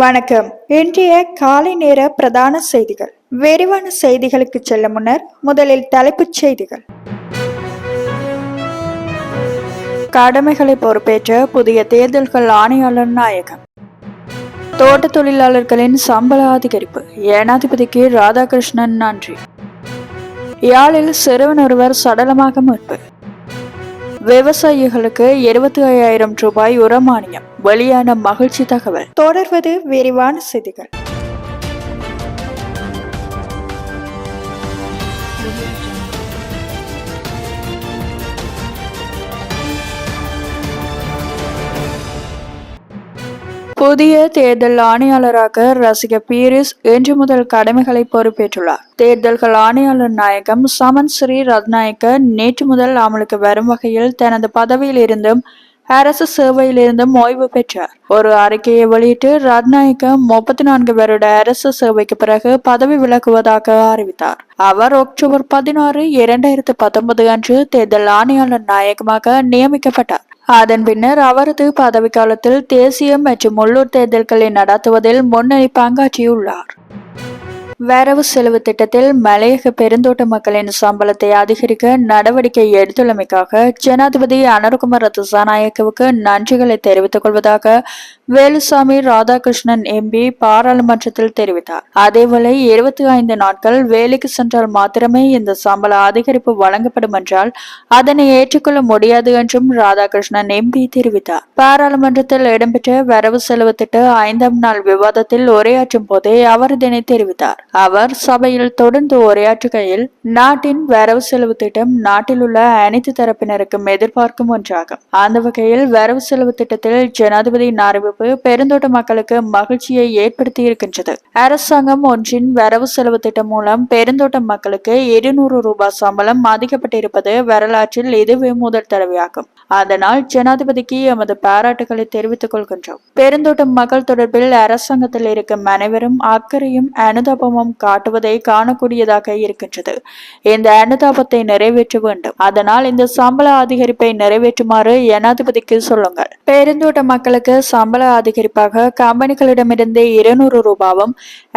வணக்கம். இன்றைய காலை நேர பிரதான செய்திகள். விரிவான செய்திகளுக்கு செல்ல முன்னர் முதலில் தலைப்புச் செய்திகள். கடமைகளை பொறுப்பேற்ற புதிய தேர்தல்கள் ஆணையாளர் நாயகம். தோட்ட தொழிலாளர்களின் சம்பள அதிகரிப்பு. ஏனாதிபதிக்கு ராதாகிருஷ்ணன் நன்றி. யாழில் சிறுவன் ஒருவர் சடலமாக மீட்பு. விவசாயிகளுக்கு இருபத்தி ஐயாயிரம் ரூபாய் உரமானியம். வெளியான மகிழ்ச்சி தகவல். தொடர்வது விரிவான செய்திகள். புதிய தேர்தல் ஆணையாளராக ரசிக பீரிஸ் இன்று முதல் கடமைகளை பொறுப்பேற்றுள்ளார். தேர்தல்கள் ஆணையாளர் நாயகம் சமன் ஸ்ரீ ரத்நாயக்க நேற்று முதல் அமலுக்கு வரும் வகையில் தனது பதவியில் இருந்தும் அரசு சேவையிலிருந்தும் ஓய்வு பெற்றார். ஒரு அறிக்கையை வெளியிட்டு ரத்நாயக்க முப்பத்தி நான்கு வருட அரசு சேவைக்கு பிறகு பதவி விலகுவதாக அறிவித்தார். அவர் அக்டோபர் பதினாறு இரண்டாயிரத்து பத்தொன்பது அன்று தேர்தல் ஆணையாளர் நாயகமாக நியமிக்கப்பட்டார். அதன் பின்னர் அவரது பதவிக்காலத்தில் தேசிய மற்றும் உள்ளூர் தேர்தல்களை நடத்துவதில் முன்னணி பங்காற்றியுள்ளார். வரவு செலவு திட்டத்தில் மலையக பெருந்தோட்ட மக்களின் சம்பளத்தை அதிகரிக்க நடவடிக்கை எடுத்துள்ளமைக்காக ஜனாதிபதி அனர்குமார் திசாநாயக்கவுக்கு நன்றிகளை தெரிவித்துக் கொள்வதாக வேலுசாமி ராதாகிருஷ்ணன் எம்பி பாராளுமன்றத்தில் தெரிவித்தார். அதேவேளை இருபத்தி ஐந்து நாட்கள் வேலைக்கு சென்றால் மாத்திரமே இந்த சம்பள அதிகரிப்பு வழங்கப்படும் என்றால் அதனை ஏற்றுக்கொள்ள முடியாது என்றும் ராதாகிருஷ்ணன் எம்பி தெரிவித்தார். பாராளுமன்றத்தில் இடம்பெற்ற வரவு செலவு திட்ட ஐந்தாம் நாள் விவாதத்தில் உரையாற்றும் போதே அவர் இதனை தெரிவித்தார். அவர் சபையில் தொடர்ந்து உரையாற்றுகையில் நாட்டின் வரவு செலவு திட்டம் நாட்டில் உள்ள அனைத்து தரப்பினருக்கும் எதிர்பார்க்கும் ஒன்றாகும். அந்த வகையில் வரவு செலவு திட்டத்தில் ஜனாதிபதியின் அறிவிப்பு பெருந்தோட்ட மக்களுக்கு மகிழ்ச்சியை ஏற்படுத்தி இருக்கின்றது அரசாங்கம் ஒன்றின் வரவு செலவு திட்டம் மூலம் பெருந்தோட்ட மக்களுக்கு இருநூறு ரூபாய் சம்பளம் அதிகப்பட்டிருப்பது வரலாற்றில் இதுவே முதல் தடவையாகும். அதனால் ஜனாதிபதிக்கு எமது பாராட்டுகளை தெரிவித்துக் கொள்கின்றோம். பெருந்தோட்ட மக்கள் தொடர்பில் அரசாங்கத்தில் இருக்கும் அனைவரும் அக்கறையும் அனுதாபமும் காட்டுவதை காணக்கூடியதாக இருக்கின்றது. இந்த அனுதாபத்தை நிறைவேற்ற வேண்டும். அதனால் இந்த சம்பள அதிகரிப்பை நிறைவேற்றுமாறு ஜனாதிபதிக்கு சொல்லுங்கள். பெருந்தோட்ட மக்களுக்கு சம்பள அதிகரிப்பாக. கம்பெனிகளிடமிருந்து இருநூறு ரூபாவும்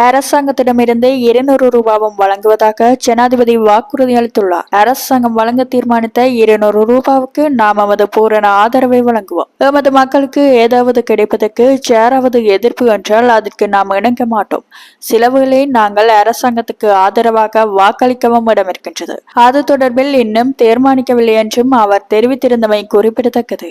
அரசாங்கத்திடமிருந்து இருநூறு ரூபாவும் வழங்குவதாக ஜனாதிபதி வாக்குறுதி அளித்துள்ளார். அரசாங்கம் வழங்க தீர்மானித்த இருநூறு ரூபாவுக்கு நாம் நமது பூரண ஆதரவை வழங்குவோம். எமது மக்களுக்கு ஏதாவது கிடைப்பதற்கு சேராவது எதிர்ப்பு என்றால் அதற்கு நாம் இணங்க மாட்டோம். சிலவுகளை நாங்கள் அரசாங்கத்துக்கு ஆதரவாக வாக்களிக்கவும் இடம் இருக்கின்றது அது தொடர்பில் இன்னும் தீர்மானிக்கவில்லை என்றும் அவர் தெரிவித்திருந்தமை குறிப்பிடத்தக்கது.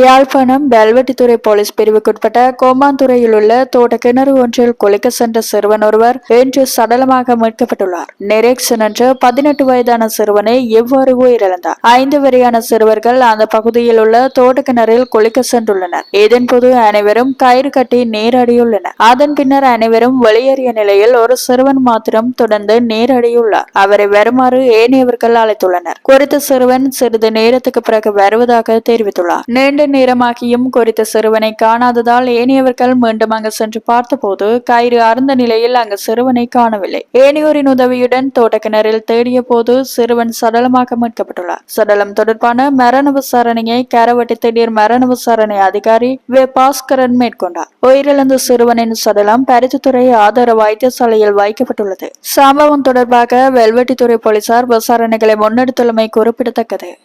யாழ்ப்பாணம் வேல்வெட்டித்துறை போலீஸ் பிரிவுக்குட்பட்ட கோமாந்துறையில் உள்ள தோட்ட கிணறு ஒன்றில் குளிக்க சென்ற சிறுவன் ஒருவர் இன்று சடலமாக மீட்கப்பட்டுள்ளார். நெரேக்சன் என்ற பதினெட்டு வயதான சிறுவனை எவ்வாறு உயிரிழந்தார்? ஐந்து வரையான சிறுவர்கள் அந்த பகுதியில் உள்ள தோட்ட கிணறில் குளிக்க சென்றுள்ளனர். இதன்போது அனைவரும் கயிறு கட்டி நீரடியுள்ளனர். அதன் பின்னர் அனைவரும் வெளியேறிய நிலையில் ஒரு சிறுவன் மாத்திரம் தொடர்ந்து நீரடியுள்ளார். அவரை வருமாறு ஏனையவர்கள் அழைத்துள்ளனர். குறித்த சிறுவன் சிறிது நேரத்துக்கு பிறகு வருவதாக தெரிவித்துள்ளார். நீண்ட நேரமாகியும் குறித்த சிறுவனை காணாததால் ஏனையவர்கள் மீண்டும் அங்கு சென்று பார்த்தபோது கயிறு அறுந்த நிலையில் அங்கு சிறுவனை காணவில்லை. ஏனையோரின் உதவியுடன் தோட்டக்கிணறில் தேடிய போது சிறுவன் சடலமாக மீட்கப்பட்டுள்ளார். சடலம் தொடர்பான மரண விசாரணையை கரவட்டி திடீர் மரண விசாரணை அதிகாரி வே. பாஸ்கரன் மேற்கொண்டார். உயிரிழந்த சிறுவனின் சடலம் பருத்தித்துறை ஆதார வைத்தியசாலையில் வைக்கப்பட்டுள்ளது. சம்பவம் தொடர்பாக வெல்வெட்டித்துறை போலீசார் விசாரணைகளை முன்னெடுத்துள்ளமை குறிப்பிடத்தக்கது.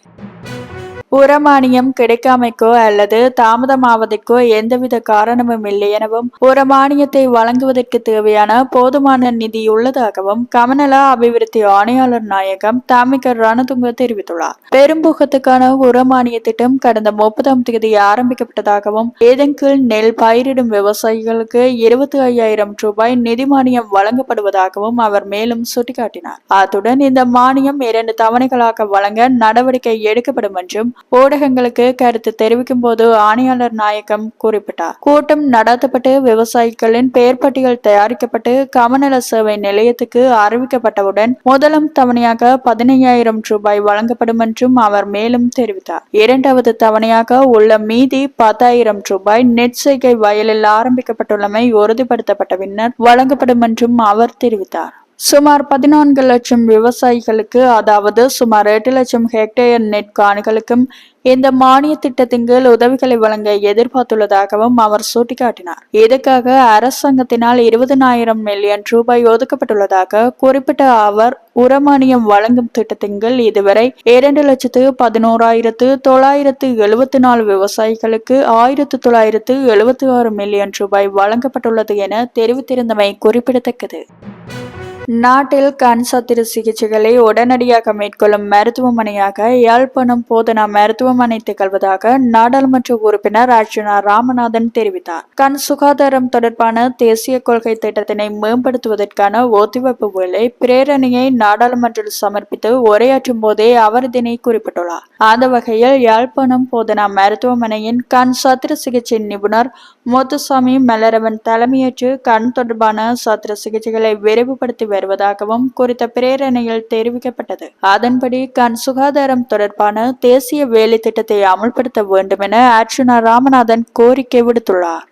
உரமானியம் கிடைக்காமைக்கோ அல்லது தாமதமாவதற்கோ எந்தவித காரணமும் இல்லை எனவும் உரமானியத்தை வழங்குவதற்கு தேவையான போதுமான நிதி உள்ளதாகவும் கமநல அபிவிருத்தி ஆணையாளர் நாயகம் தாமிகர் ரணதுங்க தெரிவித்துள்ளார். பெரும்புகத்துக்கான உரமானிய திட்டம் கடந்த முப்பதாம் தேதி ஆரம்பிக்கப்பட்டதாகவும் இதன் நெல் பயிரிடும் விவசாயிகளுக்கு இருபத்தி ஐயாயிரம் ரூபாய் நிதி மானியம் வழங்கப்படுவதாகவும் அவர் மேலும் சுட்டிக்காட்டினார். அத்துடன் இந்த மானியம் இரண்டு தவணைகளாக வழங்க நடவடிக்கை எடுக்கப்படும் என்றும் ஊடகங்களுக்கு கருத்து தெரிவிக்கும் போது ஆணையாளர் நாயகம் குறிப்பிட்டார். கூட்டம் நடத்தப்பட்டு விவசாயிகளின் பெயர் பட்டியல் தயாரிக்கப்பட்டு கமநல சேவை நிலையத்துக்கு அறிவிக்கப்பட்டவுடன் முதலாம் தவணையாக பதினையாயிரம் ரூபாய் வழங்கப்படும் என்றும் அவர் மேலும் தெரிவித்தார். இரண்டாவது தவணையாக உள்ள மீதி பத்தாயிரம் ரூபாய் நெட் செய்கை வயலில் ஆரம்பிக்கப்பட்டுள்ளமை உறுதிப்படுத்தப்பட்ட பின்னர் வழங்கப்படும் என்றும் அவர் தெரிவித்தார். சுமார் பதினான்கு லட்சம் விவசாயிகளுக்கு அதாவது சுமார் எட்டு லட்சம் ஹெக்டேயர் நெட் காணிகளுக்கும் இந்த மானிய திட்டத்தின் கீழ் உதவிகளை வழங்க எதிர்பார்த்துள்ளதாகவும் அவர் சுட்டிக்காட்டினார். இதுக்காக அரசாங்கத்தினால் இருபதனாயிரம் மில்லியன் ரூபாய் ஒதுக்கப்பட்டுள்ளதாக குறிப்பிட்ட அவர் உரமானியம் வழங்கும் திட்டத்தின் கீழ் இதுவரை இரண்டு லட்சத்து பதினோராயிரத்து தொள்ளாயிரத்து எழுபத்தி நாலு விவசாயிகளுக்கு ஆயிரத்து தொள்ளாயிரத்து எழுபத்தி ஆறு மில்லியன் ரூபாய் வழங்கப்பட்டுள்ளது என தெரிவித்திருந்தமை குறிப்பிடத்தக்கது. நாட்டில் கண் சத்திர சிகிச்சைகளை உடனடியாக மேற்கொள்ளும் மருத்துவமனையாக யாழ்ப்பாணம் போதனா மருத்துவமனை திகழ்வதாக நாடாளுமன்ற உறுப்பினர் அர்ஜுனா ராமநாதன் தெரிவித்தார். கண் சுகாதாரம் தொடர்பான தேசிய கொள்கை திட்டத்தினை மேம்படுத்துவதற்கான ஒத்திவைப்பு வேலை பிரேரணையை நாடாளுமன்றத்தில் சமர்ப்பித்து உரையாற்றும் போதே அவர் இதனை குறிப்பிட்டுள்ளார். அந்த வகையில் யாழ்ப்பாணம் போதனா மருத்துவமனையின் கண் சத்திர சிகிச்சை நிபுணர் முத்துசாமி மலரவன் தலைமையேற்று கண் தொடர்பான சத்திர சிகிச்சைகளை விரைவுபடுத்தி வருவதாகவும் குறித்த பிரேரணையில் தெரிவிக்கப்பட்டது. அதன்படி கண் சுகாதாரம் தொடர்பான தேசிய வேலை திட்டத்தை அமல்படுத்த வேண்டும் என அர்ச்சுனா ராமநாதன் கோரிக்கை விடுத்துள்ளார்.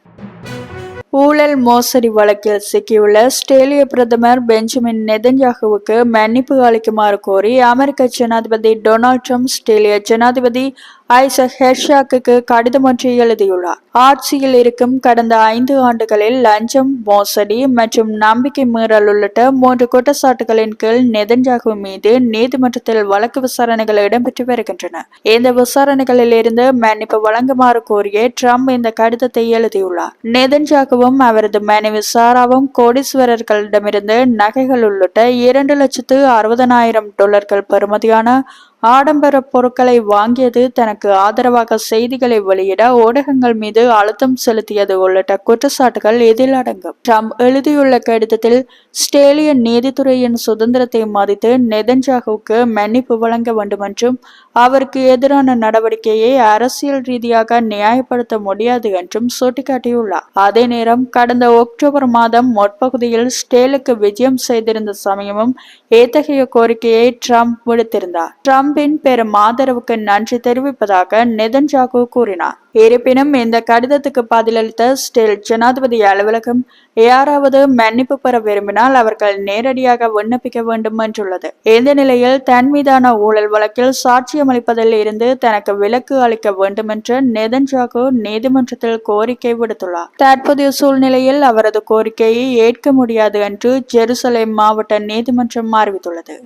ஊழல் மோசடி வழக்கில் சிக்கியுள்ள ஆஸ்திரேலிய பிரதமர் பெஞ்சமின் நெதன்யாகுவுக்கு மன்னிப்பு அளிக்குமாறு கோரி அமெரிக்க ஜனாதிபதி டொனால்ட் ட்ரம்ப் ஆஸ்திரேலிய ஜனாதிபதி ஐசக் ஹெர்ஷாக்கு கடிதம் ஒன்றை எழுதியுள்ளார். ஆட்சியில் இருக்கும் கடந்த ஐந்து ஆண்டுகளில் லஞ்சம் மோசடி மற்றும் நம்பிக்கை மீறல் உள்ளிட்ட மூன்று குற்றச்சாட்டுகளின் கீழ் நெதன்யாகு மீது நீதிமன்றத்தில் வழக்கு விசாரணைகள் இடம்பெற்று வருகின்றன. இந்த விசாரணைகளில் இருந்து மன்னிப்பு வழங்குமாறு கோரிய ட்ரம்ப் இந்த கடிதத்தை எழுதியுள்ளார். நெதன்யாகுவும் அவரது மனைவி சாராவும் கோடீஸ்வரர்களிடமிருந்து நகைகள் உள்ளிட்ட இரண்டு லட்சத்து அறுபதனாயிரம் டாலர்கள் பெறுமதியான ஆடம்பர பொருட்களை வாங்கியது தனக்கு ஆதரவாக செய்திகளை வெளியிட ஊடகங்கள் மீது அழுத்தம் செலுத்தியது உள்ளிட்ட குற்றச்சாட்டுகள் இதில் அடங்கும். ட்ரம்ப் எழுதியுள்ள கடிதத்தில் ஸ்டேலிய நீதித்துறையின் சுதந்திரத்தை மதித்து நெதன்ஜாகுவுக்கு மன்னிப்பு வழங்க வேண்டும் என்றும் அவருக்கு எதிரான நடவடிக்கையை அரசியல் ரீதியாக நியாயப்படுத்த முடியாது என்றும் சுட்டிக்காட்டியுள்ளார். அதே நேரம் கடந்த அக்டோபர் மாதம் முற்பகுதியில் ஸ்டேலுக்கு விஜயம் செய்திருந்த சமயமும் இத்தகைய கோரிக்கையை ட்ரம்ப் விடுத்திருந்தார். ட்ரம்ப் ட்ரம்பின் பெரும் ஆதரவுக்கு நன்றி தெரிவிப்பதாக நெதன்ஜாகு கூறினார். இருப்பினும் இந்த கடிதத்துக்கு பதிலளித்த ஸ்டேல் ஜனாதிபதி அலுவலகம் யாராவது மன்னிப்பு பெற விரும்பினால் அவர்கள் நேரடியாக விண்ணப்பிக்க வேண்டும் என்றுள்ளது. இந்த நிலையில் தன் மீதான ஊழல் வழக்கில் சாட்சியம் அளிப்பதில் இருந்து தனக்கு விலக்கு அளிக்க வேண்டும் என்று நெதன்ஜாகு நீதிமன்றத்தில் கோரிக்கை விடுத்துள்ளார். தற்போதைய சூழ்நிலையில் அவரது கோரிக்கையை ஏற்க முடியாது என்று ஜெருசலேம் மாவட்ட நீதிமன்றம் அறிவித்துள்ளது.